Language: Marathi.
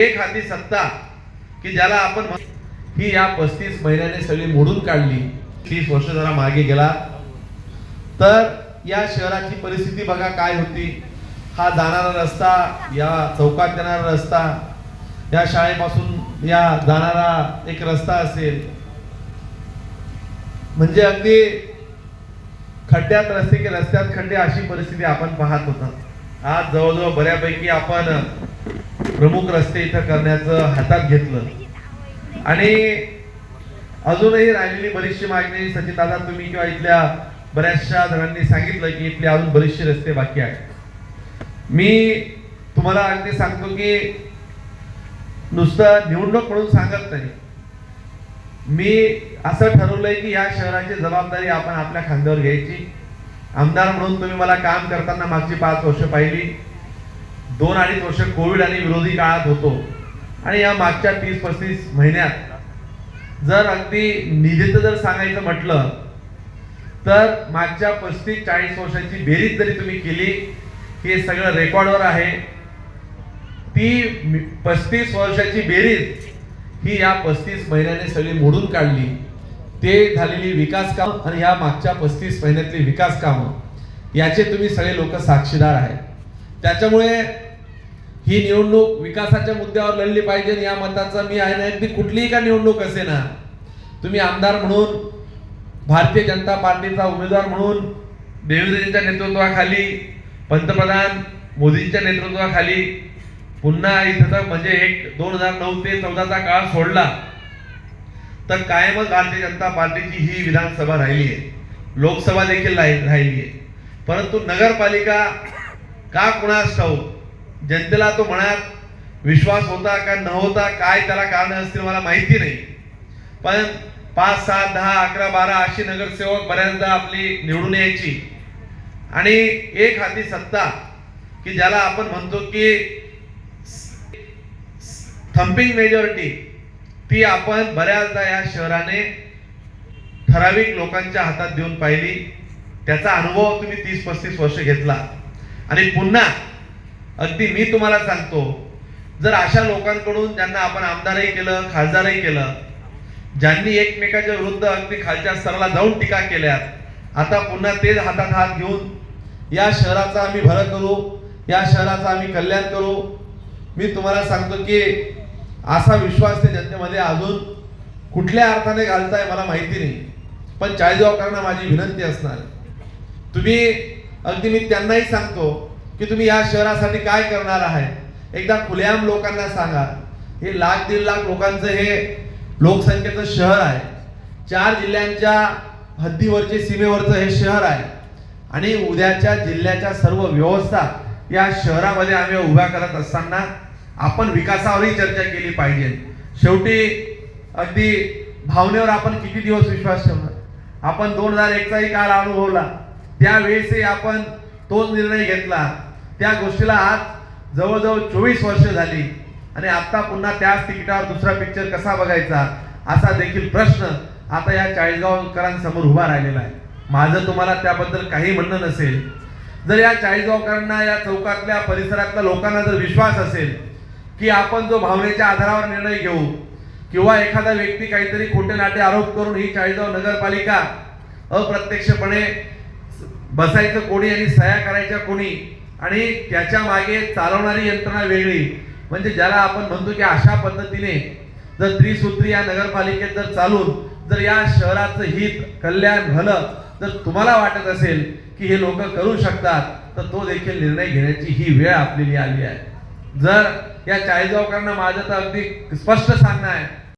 एक हाती सत्ता की ज्याला आपण ही या पस्तीस महिन्याने सगळी मोडून काढली तीस वर्ष जरा मागे गेला. तर या शहराची परिस्थिती बघा काय होती. हा जाणारा रस्ता या चौकात जाणारा रस्ता या शाळेपासून या जाणारा एक रस्ता असेल. म्हणजे अगदी खड्ड्यात रस्ते की रस्त्यात खड्डे अशी परिस्थिती आपण पाहत होता. आज जवळजवळ बऱ्यापैकी आपण प्रमुख रस्ते इथं करण्याचं हातात घेतलं. आणि अजूनही राहिलेली बरीचशी मागणी सचिन दादा तुम्ही किंवा इथल्या बऱ्याचशा जणांनी सांगितलं की इथले अजून बरेचसे रस्ते बाकी आहेत. मी तुम्हाला अगदी सांगतो की नुसतं निवडणूक म्हणून सांगत नाही. मी असं ठरवलंय की या शहराची जबाबदारी आपण आपल्या खांद्यावर घ्यायची. आमदार म्हणून तुम्ही मला काम करताना मागची पाच वर्ष पाहिली. दोन अडीच वर्ष कोविड आणि विरोधी काळात होतो. आणि या मागच्या तीस पस्तीस महिन्यात जर अगदी निधीचं जर सांगायचं म्हटलं तर मागच्या पस्तीस चाळीस वर्षाची बेरीज जरी तुम्ही केली हे सगळं रेकॉर्डवर आहे ती पस्तीस वर्षाची बेरीज ही या पस्तीस महिन्याने सगळी मोडून काढली. ते झालेली विकास काम आणि या मागच्या पस्तीस महिन्यातली विकास कामं याचे तुम्ही सगळे लोक साक्षीदार आहेत. त्याच्यामुळे ही निवडणूक विकासाच्या मुद्द्यावर लढली पाहिजे या मताचा मी आहे ना अगदी कुठलीही का निवडणूक असे ना तुम्ही आमदार म्हणून भारतीय जनता पार्टीचा उमेदवार म्हणून देवेंद्रजींच्या नेतृत्वाखाली पंतप्रधान मोदींच्या नेतृत्वाखाली पुन्हा इथं म्हणजे एक दोन हजार नऊ ते चौदाचा काळ सोडला तर कायमच भारतीय जनता पार्टीची ही विधानसभा राहिली आहे. लोकसभा देखील राहिली आहे. परंतु नगरपालिका का कुणास ठाऊक? जनतेला तो मनात विश्वास होता का न होता काय त्याला कारण असतील मला माहिती नाही. पण पाच सात दहा अकरा बारा अशी नगरसेवक बऱ्याचदा आपली निवडून यायची. आणि एक हाती सत्ता की ज्याला आपण म्हणतो की थम्पिंग मेजॉरिटी ती आपण बऱ्याचदा या शहराने ठराविक लोकांच्या हातात देऊन पाहिली. त्याचा अनुभव तुम्ही तीस पस्तीस वर्ष घेतला आणि पुन्हा अगदी मी तुम्हाला सांगतो जर अशा लोकांकडून ज्यांना आपण आमदारही केलं खासदारही केलं ज्यांनी एकमेकाच्या विरुद्ध अगदी खालच्या स्तराला जाऊन टीका केल्यात आता पुन्हा तेच हातात हात घेऊन या शहराचा आम्ही भरं करू या शहराचा आम्ही कल्याण करू. मी तुम्हाला सांगतो की असा विश्वास ते जनतेमध्ये अजून कुठल्या अर्थाने घालताय मला माहिती नाही. पण चाळीसगावकरांना माझी विनंती असणार. तुम्ही अगदी मी त्यांनाही सांगतो की तुम्ही या शहरासाठी काय करणार आहे? एकदा खुलेआम लोकांना सांगा. हे लाख दीड लाख लोकांचं हे लोकसंख्येचं शहर आहे. चार जिल्ह्यांच्या हद्दीवरचे सीमेवरचं हे शहर आहे. आणि उद्याच्या जिल्ह्याच्या सर्व व्यवस्था या शहरामध्ये आम्ही उभ्या करत असताना आपण विकासावरही चर्चा केली पाहिजे. शेवटी अगदी भावनेवर आपण किती दिवस विश्वास ठेवणार? आपण दोन हजार एकचाही काळ अनुभवला. त्यावेळेसही आपण तोच निर्णय घेतला. त्या गोष्टीला आज जवळजवळ चोवीस वर्ष झाली. आणि आत्ता पुन्हा त्याच तिकिटावर दुसरा पिक्चर कसा बघायचा असा देखील प्रश्न आता या चाळीसगावकरांसमोर उभा राहिलेला आहे. माझं तुम्हाला त्याबद्दल काही म्हणणं नसेल. जर या चाळीसगावकरांना या चौकातल्या परिसरातल्या लोकांना जर विश्वास असेल की आपण जो भावनेच्या आधारावर निर्णय घेऊ किंवा एखादा व्यक्ती काहीतरी खोटे नाटे आरोप करून ही चाळीसगाव नगरपालिका अप्रत्यक्षपणे बसायचं कोणी आणि सह्या करायच्या कोणी आणि त्याच्यामागे चालवणारी यंत्रणा वेगळी. म्हणजे ज्याला आपण म्हणतो की अशा पद्धतीने जर त्रिसूत्री या नगरपालिकेत जर चालून जर या शहराचं हित कल्याण भलं जर तुम्हाला वाटत असेल की हे लोक करू शकतात तर तो देखील निर्णय घेण्याची ही वेळ आपलेली आली आहे. जर या चाळीसगावकरांना माझं तर अगदी स्पष्ट सांगणं आहे